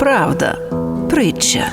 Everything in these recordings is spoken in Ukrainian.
правда. Притча.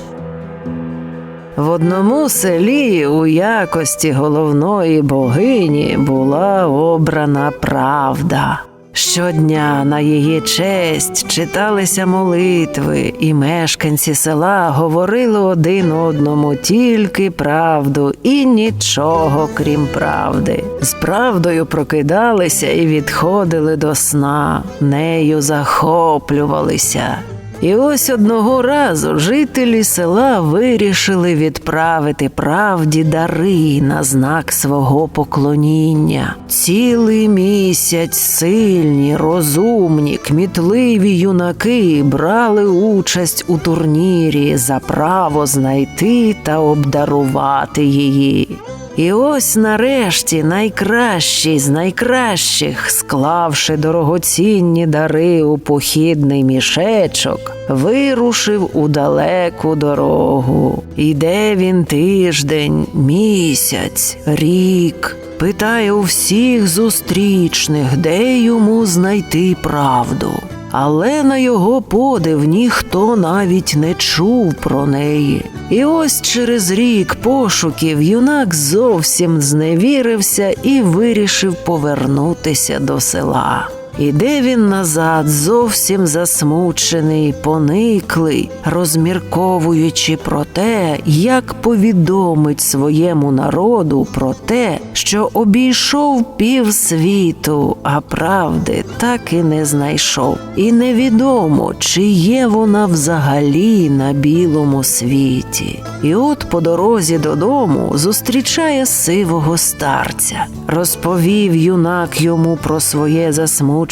В одному селі у якості головної богині була обрана правда. Щодня на її честь читалися молитви, і мешканці села говорили один одному тільки правду і нічого крім правди. З правдою прокидалися і відходили до сна, нею захоплювалися. І ось одного разу жителі села вирішили відправити правді дари на знак свого поклоніння. Цілий місяць сильні, розумні, кмітливі юнаки брали участь у турнірі за право знайти та обдарувати її. І ось нарешті найкращий з найкращих, склавши дорогоцінні дари у похідний мішечок, вирушив у далеку дорогу. Іде він тиждень, місяць, рік. Питає у всіх зустрічних, де йому знайти правду. Але на його подив ніхто навіть не чув про неї. І ось через рік пошуків юнак зовсім зневірився і вирішив повернутися до села. Іде він назад, зовсім засмучений, пониклий, розмірковуючи про те, як повідомить своєму народу про те, що обійшов півсвіту, а правди так і не знайшов. І невідомо, чи є вона взагалі на білому світі. І от по дорозі додому зустрічає сивого старця. Розповів юнак йому про своє засмучення,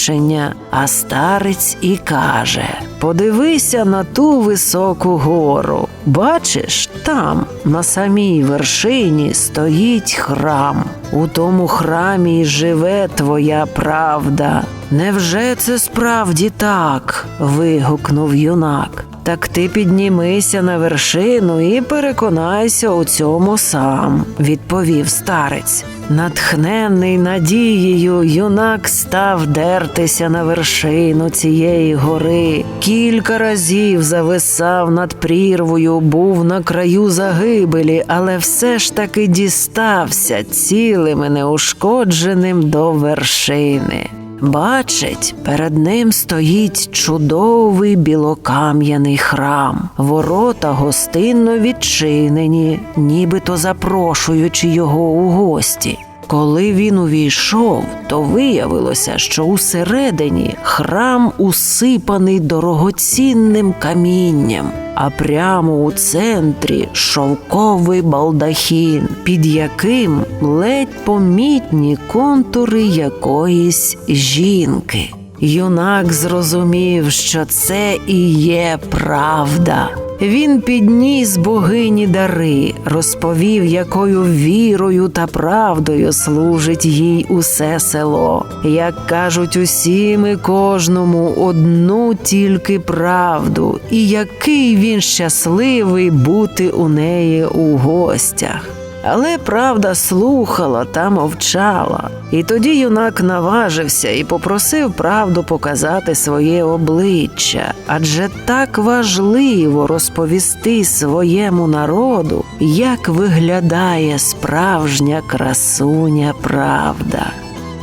а старець і каже: Подивися на ту високу гору. Бачиш, там, на самій вершині, стоїть храм. У тому храмі й живе твоя правда. Невже це справді так? вигукнув юнак. Так ти піднімися на вершину і переконайся у цьому сам, відповів старець. Натхнений надією, юнак став дертися на вершину цієї гори. Кілька разів зависав над прірвою, був на краю загибелі, але все ж таки дістався цілим і неушкодженим до вершини. Бачить, перед ним стоїть чудовий білокам'яний храм, ворота гостинно відчинені, нібито запрошуючи його у гості. Коли він увійшов, то виявилося, що усередині храм усипаний дорогоцінним камінням, а прямо у центрі шовковий балдахін, під яким ледь помітні контури якоїсь жінки. Юнак зрозумів, що це і є правда. Він підніс богині дари, розповів, якою вірою та правдою служить їй усе село. Як кажуть усім і кожному одну тільки правду, і який він щасливий бути у неї у гостях. Але правда слухала та мовчала. І тоді юнак наважився і попросив правду показати своє обличчя, адже так важливо розповісти своєму народу, як виглядає справжня красуня правда.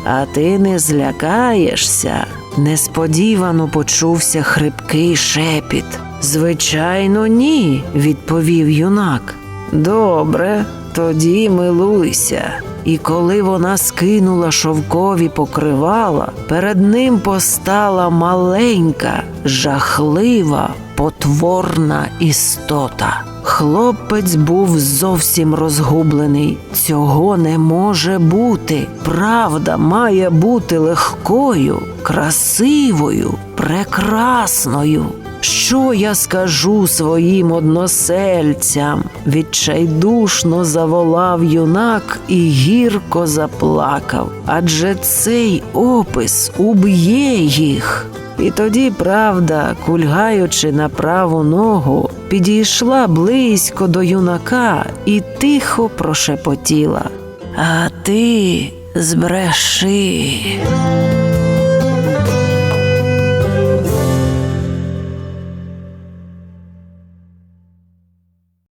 А ти не злякаєшся. Несподівано почувся хрипкий шепіт. Звичайно, ні, відповів юнак. Добре, тоді милуйся. І коли вона скинула шовкові покривала, перед ним постала маленька, жахлива, потворна істота. Хлопець був зовсім розгублений. Цього не може бути. Правда має бути легкою, красивою, прекрасною. Що я скажу своїм односельцям? Відчайдушно заволав юнак і гірко заплакав, адже цей опис уб'є їх. І тоді правда, кульгаючи на праву ногу, підійшла близько до юнака і тихо прошепотіла. А ти збреши.